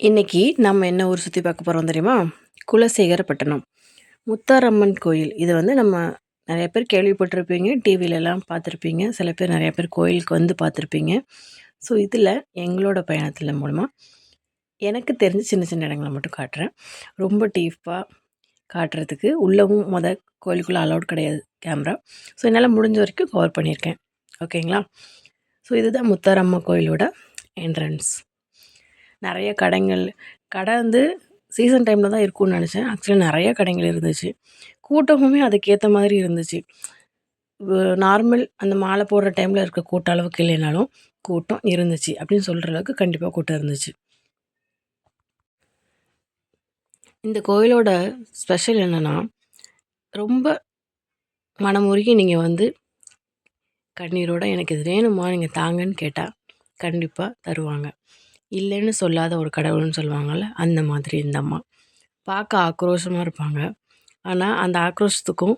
இன்னைக்கு நம்ம என்ன ஊர் சுற்றி பார்க்க போகிறோம் தெரியுமா? குலசேகரப்பட்டினம். முத்தாரம்மன் கோயில். இது வந்து நம்ம நிறைய பேர் கேள்விப்பட்டிருப்பீங்க டிவிலெலாம் பார்த்துருப்பீங்க. சில பேர் நிறைய பேர் கோயிலுக்கு வந்து பார்த்துருப்பீங்க. ஸோ இதில் எங்களோட பயணத்தில் மூலமாக எனக்கு தெரிஞ்ச சின்ன சின்ன இடங்களை மட்டும் காட்டுறேன். ரொம்ப டீஃபாக காட்டுறதுக்கு உள்ளவும் மொதல் கோயிலுக்குள்ளே அலௌட் கிடையாது கேமரா ஸோ என்னால் முடிஞ்ச வரைக்கும் கவர் பண்ணியிருக்கேன். ஓகேங்களா ஸோ இதுதான் முத்தாரம்மா கோயிலோட என்ட்ரன்ஸ் நிறைய கடைகள் கடை வந்து சீசன் டைமில் தான் இருக்கும்னு நினச்சேன். ஆக்சுவலி நிறைய கடைகள் இருந்துச்சு. கூட்டமுமே அதுக்கேற்ற மாதிரி இருந்துச்சு. நார்மல் அந்த மாலை போடுற டைமில் இருக்க கூட்ட அளவுக்கு இல்லைனாலும் கூட்டம் இருந்துச்சு. அப்படின்னு சொல்கிற அளவுக்கு கண்டிப்பாக கூட்டம் இருந்துச்சு. இந்த கோயிலோட ஸ்பெஷல் என்னென்னா ரொம்ப மனமுருகி நீங்கள் வந்து கண்ணீரோட எனக்கு இது வேணுமா நீங்கள் தாங்கன்னு கேட்டால் கண்டிப்பாக தருவாங்க. இல்லைன்னு சொல்லாத ஒரு கடவுள்னு சொல்லுவாங்கள்ல அந்த மாதிரி இந்த அம்மா. பார்க்க ஆக்ரோஷமாக இருப்பாங்க. ஆனால் அந்த ஆக்ரோஷத்துக்கும்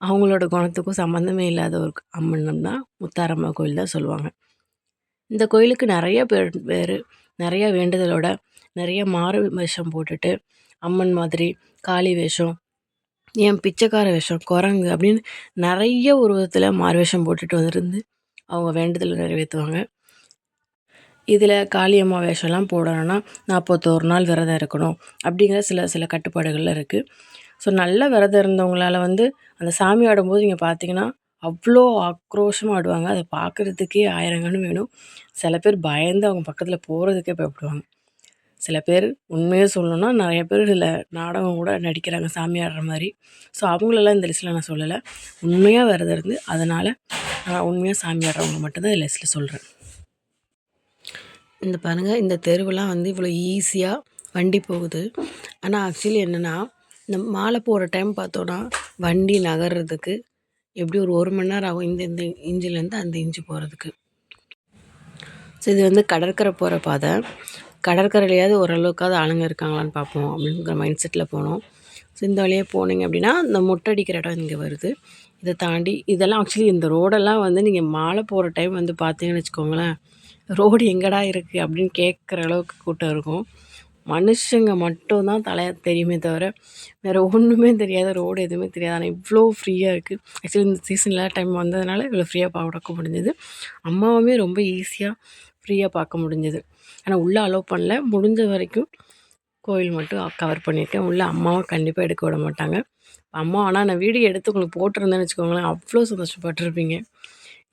அவங்களோட குணத்துக்கும் சம்மந்தமே இல்லாத ஒரு அம்மன் தான் முத்தாரம்மா கோயில் தான் சொல்லுவாங்க. இந்த கோயிலுக்கு நிறைய பேர் பேர் நிறைய வேண்டுதலோட நிறைய மாறு வேஷம் போட்டுட்டு அம்மன் மாதிரி காளி வேஷம் என் பிச்சைக்கார வேஷம் குரங்கு அப்படின்னு நிறைய உருவத்தில் மாறு வேஷம் போட்டுட்டு வந்துருந்து அவங்க வேண்டுதலை நிறைவேற்றுவாங்க இதில் காளியம்மா வேஷம்லாம் போடணும்னா நாற்பத்தோரு நாள் விரதம் இருக்கணும் அப்படிங்கிற சில சில கட்டுப்பாடுகள்லாம் இருக்குது ஸோ நல்ல விரதம் இருந்தவங்களால வந்து அந்த சாமி ஆடும்போது நீங்கள் பார்த்தீங்கன்னா அவ்வளோ ஆக்ரோஷமாக ஆடுவாங்க. அதை பார்க்குறதுக்கே ஆயிரங்கன்னு வேணும். சில பேர் பயந்து அவங்க பக்கத்தில் போகிறதுக்கே பயப்படுவாங்க. சில பேர் உண்மையாக சொல்லணும்னா நிறைய பேர் இதில் நாடகம் கூட நடிக்கிறாங்க சாமி ஆடுற மாதிரி. ஸோ அவங்களெல்லாம் இந்த லிஸ்ட்டில் நான் சொல்லலை. உண்மையாக விரதம் இருந்து அதனால் நான் உண்மையாக சாமி ஆடுறவங்க மட்டும்தான் இந்த லிஸ்ட்டில் சொல்கிறேன் இந்த பாருங்கள் இந்த தெருவெல்லாம் வந்து இவ்வளோ ஈஸியாக வண்டி போகுது. ஆனால் ஆக்சுவலி என்னென்னா இந்த மாலை போகிற டைம் பார்த்தோன்னா வண்டி நகர்றதுக்கு எப்படி ஒரு ஒரு மணி நேரம் ஆகும் இந்த இந்த இஞ்சிலேருந்து அந்த இஞ்சி போகிறதுக்கு ஸோ இது வந்து கடற்கரை போகிற பாதை. கடற்கரையிலையாவது ஓரளவுக்காவது ஆளுங்க இருக்காங்களான்னு பார்ப்போம் அப்படிங்கிற மைண்ட் செட்டில் போனோம். ஸோ இந்த வழியாக போனீங்க அப்படின்னா இந்த மொட்டடிக்கிற இடம் இங்கே வருது. இதை தாண்டி இதெல்லாம் ஆக்சுவலி இந்த ரோடெல்லாம் வந்து நீங்கள் மாலை போகிற டைம் வந்து பார்த்தீங்கன்னு வச்சுக்கோங்களேன் ரோடு எங்கடா இருக்குது அப்படின்னு கேட்குற அளவுக்கு கூட்டம் இருக்கும். மனுஷங்க மட்டும் தான் தலையை தெரியுமே தவிர வேறு ஒன்றுமே தெரியாத ரோடு எதுவுமே தெரியாது ஆனால் இவ்வளோ ஃப்ரீயாக இருக்குது ஆக்சுவலி இந்த சீசனில் டைம் வந்ததுனால இவ்வளோ ஃப்ரீயாக பார்க்க முடிஞ்சது. அம்மாவுமே ரொம்ப ஈஸியாக ஃப்ரீயாக பார்க்க முடிஞ்சது. ஆனால் உள்ளே அலோவ் பண்ணல. முடிஞ்ச வரைக்கும் கோயில் மட்டும் கவர் பண்ணியிருக்கேன் உள்ளே அம்மாவை கண்டிப்பாக எடுக்க விட மாட்டாங்க. அம்மா ஆனால் நான் வீடியோ எடுத்து உங்களுக்கு போட்டிருந்தேன்னு வச்சுக்கோங்களேன் அவ்வளோ சந்தோஷப்பட்டிருப்பீங்க.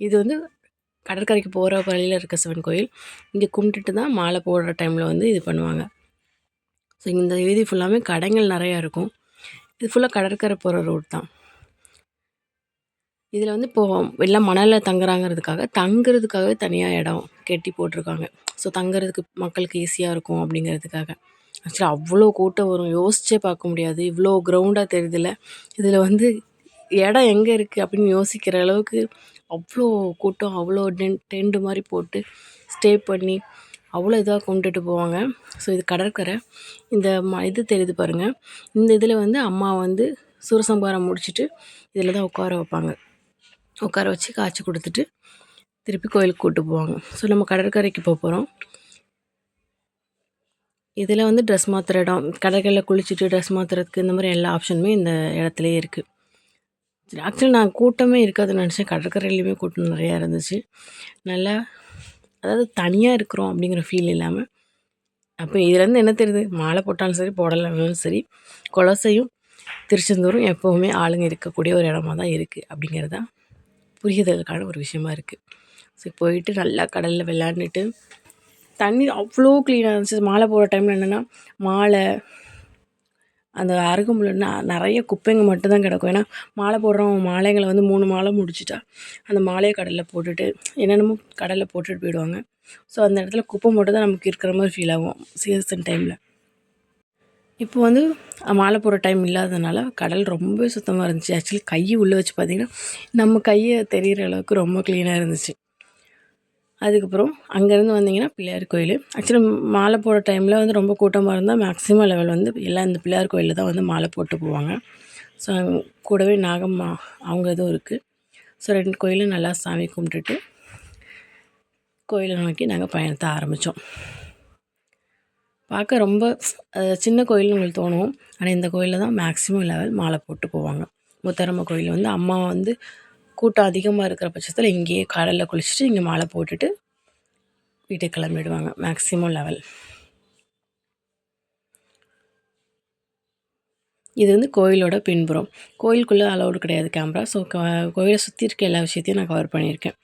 இது வந்து கடற்கரைக்கு போகிற வழியில் இருக்க சிவன் கோயில் இங்கே கும்பிட்டுட்டு தான் மாலை போடுற டைமில் வந்து இது பண்ணுவாங்க. ஸோ இந்த வீதி ஃபுல்லாமே கடைகள் நிறையா இருக்கும். இது ஃபுல்லாக கடற்கரை போகிற ரோட் தான். இதில் வந்து இப்போது எல்லாம் மணலில் தங்குறாங்கிறதுக்காக தங்குறதுக்காகவே தனியாக இடம் கெட்டி போட்டிருக்காங்க. ஸோ தங்குறதுக்கு மக்களுக்கு ஈஸியாக இருக்கும் அப்படிங்கிறதுக்காக. ஆக்சுவலாக அவ்வளோ கூட்டம் வரும். யோசிச்சே பார்க்க முடியாது. இவ்வளோ கிரவுண்டாக தெரியுதுல்ல இதில் வந்து இடம் எங்கே இருக்குது அப்படின்னு யோசிக்கிற அளவுக்கு அவ்வளோ கூட்டம் அவ்வளோ டென் டென்ட் மாதிரி போட்டு ஸ்டே பண்ணி அவ்வளோ இதாக கும்பிட்டுட்டு போவாங்க. ஸோ இது கடற்கரை. இந்த ம இது தெரியுது பாருங்கள் இந்த இதில் வந்து அம்மா வந்து சூரசம்பாரம் முடிச்சுட்டு இதில் தான் உட்கார வைப்பாங்க. உட்கார வச்சு காய்ச்சி கொடுத்துட்டு திருப்பி கோயிலுக்கு கூப்பிட்டு போவாங்க. ஸோ நம்ம கடற்கரைக்கு போக போகிறோம். இதில் வந்து ட்ரெஸ் மாற்றுற இடம் கடற்கரையில் குளிச்சுட்டு ட்ரெஸ் மாற்றுறதுக்கு இந்த மாதிரி எல்லா ஆப்ஷனுமே இந்த இடத்துலையே இருக்குது ஆக்சுவலி நான் கூட்டமே இருக்காதுன்னு நினச்சேன். கடற்கரையிலையுமே கூட்டம் நிறையா இருந்துச்சு. நல்லா அதாவது தனியாக இருக்கிறோம் அப்படிங்கிற ஃபீல் இல்லாமல் அப்போ இதுலேருந்து என்ன தெரியுது? மாலை போட்டாலும் சரி போடலைனாலும் சரி குலசையும் திருச்செந்தூரும் எப்போவுமே ஆளுங்க இருக்கக்கூடிய ஒரு இடமா தான் இருக்குது அப்படிங்கிறது தான் புரியுதலுக்கான ஒரு விஷயமா இருக்குது சரி போயிட்டு நல்லா கடலில் விளாண்டுட்டு தண்ணி அவ்வளோ க்ளீனாக இருந்துச்சு. மாலை போடுற டைமில் என்னென்னா மாலை அந்த அருகம்புல்லுன்னா நிறைய குப்பைங்க மட்டும்தான் கிடக்கும். ஏன்னா மாலை போடுறோம் மாலைங்களை வந்து மூணு மாலை முடிச்சுட்டா. அந்த மாலையை கடலில் போட்டுட்டு என்னென்னமோ கடலில் போட்டுட்டு போயிடுவாங்க. ஸோ அந்த இடத்துல குப்பை மட்டும் தான் நமக்கு இருக்கிற மாதிரி ஃபீல் ஆகும் சீசன் டைமில் இப்போ வந்து மாலை போடுற டைம் இல்லாததுனால கடல் ரொம்ப சுத்தமாக இருந்துச்சு. ஆக்சுவலி கையை உள்ளே வச்சு பார்த்திங்கன்னா நம்ம கையை தெரிகிற அளவுக்கு ரொம்ப க்ளீனாக இருந்துச்சு. அதுக்கப்புறம் அங்கேருந்து வந்தீங்கன்னா பிள்ளையார் கோயில். ஆக்சுவலி மாலை போடுற டைமில் வந்து ரொம்ப கூட்டமாக இருந்தால் மேக்ஸிமம் லெவல் வந்து எல்லாம் இந்த பிள்ளையார் கோயிலில் தான் வந்து மாலை போட்டு போவாங்க. ஸோ கூடவே நாகம்மா அவங்க இதுவும் இருக்குது ஸோ ரெண்டு கோயிலும் நல்லா சாமி கும்பிட்டுட்டு கோயிலை நோக்கி நாங்கள் பயணத்தை ஆரம்பித்தோம் பார்க்க ரொம்ப சின்ன கோயில்னு உங்களுக்கு தோணும். ஆனால் இந்த கோயிலில் தான் மேக்ஸிமம் லெவல் மாலை போட்டு போவாங்க. முத்தாரம்மன் கோயில் வந்து அம்மா வந்து கூட்டம் அதிகமாக இருக்கிற பட்சத்தில் இங்கேயே கடலில் குளிச்சுட்டு இங்கே மாலை போட்டுட்டு வீட்டுக்கு கிளம்பிடுவாங்க. மேக்ஸிமம் லெவல் இது வந்து கோயிலோட பின்புறம். கோயிலுக்குள்ளே அலௌடு கிடையாது கேமரா ஸோ கோயிலை சுற்றி இருக்க எல்லா விஷயத்தையும் நான் கவர் பண்ணியிருக்கேன்.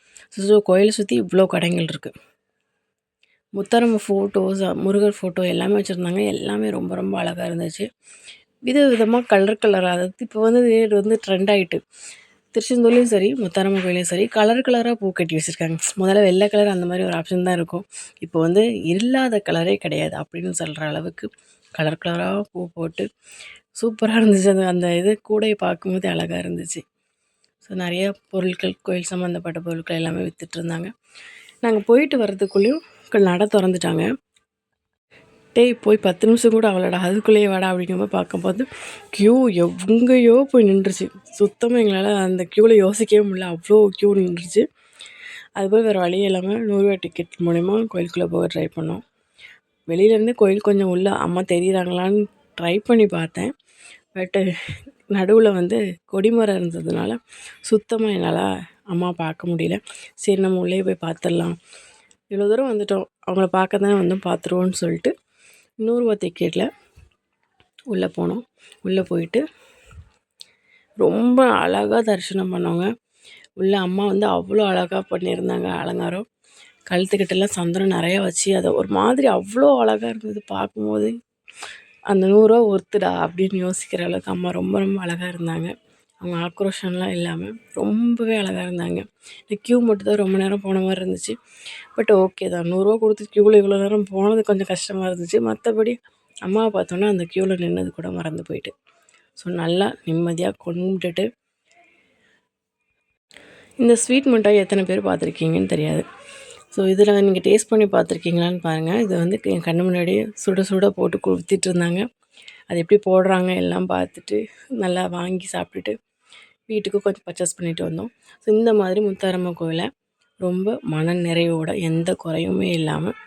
ஸோ கோயிலை சுற்றி இவ்வளோ கடைகள் இருக்குது முத்தரம் ஃபோட்டோஸ் முருகர் ஃபோட்டோ எல்லாமே வச்சுருந்தாங்க. எல்லாமே ரொம்ப ரொம்ப அழகாக இருந்துச்சு. வித விதமாக கலர் கலராக அதாவது இப்போ வந்து இது வந்து ட்ரெண்ட் ஆகிட்டு திருச்செந்தூர்லேயும் சரி முத்தாரம்மன் கோயிலையும் சரி கலர் கலராக பூ கட்டி வச்சுருக்காங்க. முதல்ல வெள்ளை கலர் அந்த மாதிரி ஒரு ஆப்ஷன் தான் இருக்கும். இப்போ வந்து இல்லாத கலரே கிடையாது அப்படின்னு சொல்கிற அளவுக்கு கலர் கலராக பூ போட்டு சூப்பராக இருந்துச்சு. அந்த அந்த இது கூடையை பார்க்கும்போது அழகாக இருந்துச்சு. ஸோ நிறைய பொருட்கள் கோயில் சம்மந்தப்பட்ட பொருட்கள் எல்லாமே வித்துட்டு இருந்தாங்க. நாங்கள் போயிட்டு வர்றதுக்குள்ளேயும் நட திறந்துட்டாங்க. டேய் போய் பத்து நிமிஷம் கூட அவளடா அதுக்குள்ளேயே வாடா அப்படிங்கும்போது பார்க்கும்போது க்யூ எங்கேயோ போய் நின்றுச்சு. சுத்தமாக எங்களால் அந்த க்யூவில் யோசிக்கவே முடியல. அவ்வளோ க்யூ நின்றுச்சு. அதுபோல் வேறு வழி இல்லாமல் நூறுரூவா டிக்கெட் மூலிமா கோயிலுக்குள்ளே போக ட்ரை பண்ணோம். வெளியிலேருந்து கோயில் கொஞ்சம் உள்ள அம்மா தெரியுறாங்களான்னு ட்ரை பண்ணி பார்த்தேன். பட்டு நடுவில் வந்து கொடிமரம் இருந்ததுனால சுத்தமாக என்னால் அம்மா பார்க்க முடியல. சரி நம்ம உள்ளே போய் பார்த்துடலாம். இவ்வளோ தூரம் வந்துட்டோம். அவங்கள பார்க்க தானே வந்து பார்த்துருவோன்னு சொல்லிட்டு நூறுரூவா டிக்கெட்டில் உள்ளே போனோம். உள்ளே போயிட்டு ரொம்ப அழகாக தரிசனம் பண்ணோங்க. உள்ளே அம்மா வந்து அவ்வளோ அழகாக பண்ணியிருந்தாங்க அலங்காரம். கழுத்துக்கிட்டெல்லாம் சந்தனம் நிறையா வச்சு அதை ஒரு மாதிரி அவ்வளோ அழகாக இருந்தது பார்க்கும்போது. அந்த நூறுரூவா ஒருத்துடா அப்படின்னு யோசிக்கிற அளவுக்கு அம்மா ரொம்ப ரொம்ப அழகாக இருந்தாங்க. அவங்க ஆக்ரோஷம்லாம் இல்லாமல் ரொம்பவே அழகாக இருந்தாங்க. இந்த க்யூ மட்டும் தான் ரொம்ப நேரம் போன மாதிரி இருந்துச்சு. பட் ஓகே தான். நூறுரூவா கொடுத்து க்யூவில் இவ்வளோ நேரம் போனது கொஞ்சம் கஷ்டமாக இருந்துச்சு. மற்றபடி அம்மாவை பார்த்தோன்னா அந்த க்யூவில் நின்னது கூட மறந்து போயிட்டு. ஸோ நல்லா நிம்மதியாக கொண்டுட்டு இந்த ஸ்வீட் மிட்டாய் எத்தனை பேர் பார்த்துருக்கீங்கன்னு தெரியாது. ஸோ இதில் நீங்கள் டேஸ்ட் பண்ணி பார்த்துருக்கீங்களான்னு பாருங்கள் இது வந்து என் கண்ணு முன்னாடியே சுட சுட போட்டு கொடுத்துட்டு இருந்தாங்க. அது எப்படி போடுறாங்க எல்லாம் பார்த்துட்டு நல்லா வாங்கி சாப்பிட்டுட்டு வீட்டுக்கு கொஞ்சம் பர்ச்சேஸ் பண்ணிட்டு வந்தோம். ஸோ இந்த மாதிரி முத்தாரம்மன் கோயிலை ரொம்ப மன நிறைவோடு எந்த குறையுமே இல்லாமல்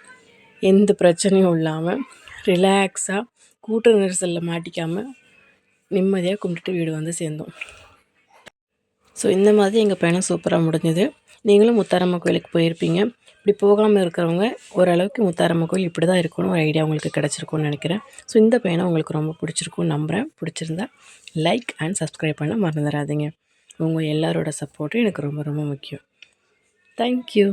எந்த பிரச்சனையும் இல்லாமல் ரிலாக்ஸாக கூட்ட நெரிசலில் மாட்டிக்காமல் நிம்மதியாக கும்பிட்டுட்டு வீடு வந்து சேர்ந்தோம். ஸோ இந்த மாதிரி எங்கள் பயணம் சூப்பராக முடிஞ்சது. நீங்களும் முத்தாரம்மன் கோயிலுக்கு போயிருப்பீங்க. இப்படி போகாமல் இருக்கிறவங்க ஓரளவுக்கு முத்தாரம்மன் கோயில் இப்படி தான் இருக்கணும். ஒரு ஐடியா உங்களுக்கு கிடச்சிருக்கும்னு நினைக்கிறேன். ஸோ இந்த பயணம் உங்களுக்கு ரொம்ப பிடிச்சிருக்கும்னு நம்புகிறேன் பிடிச்சிருந்தா லைக் அண்ட் சப்ஸ்கிரைப் பண்ண மறந்துடாதீங்க. உங்கள் எல்லாரோட சப்போர்ட்டும் எனக்கு ரொம்ப ரொம்ப முக்கியம். தேங்க்யூ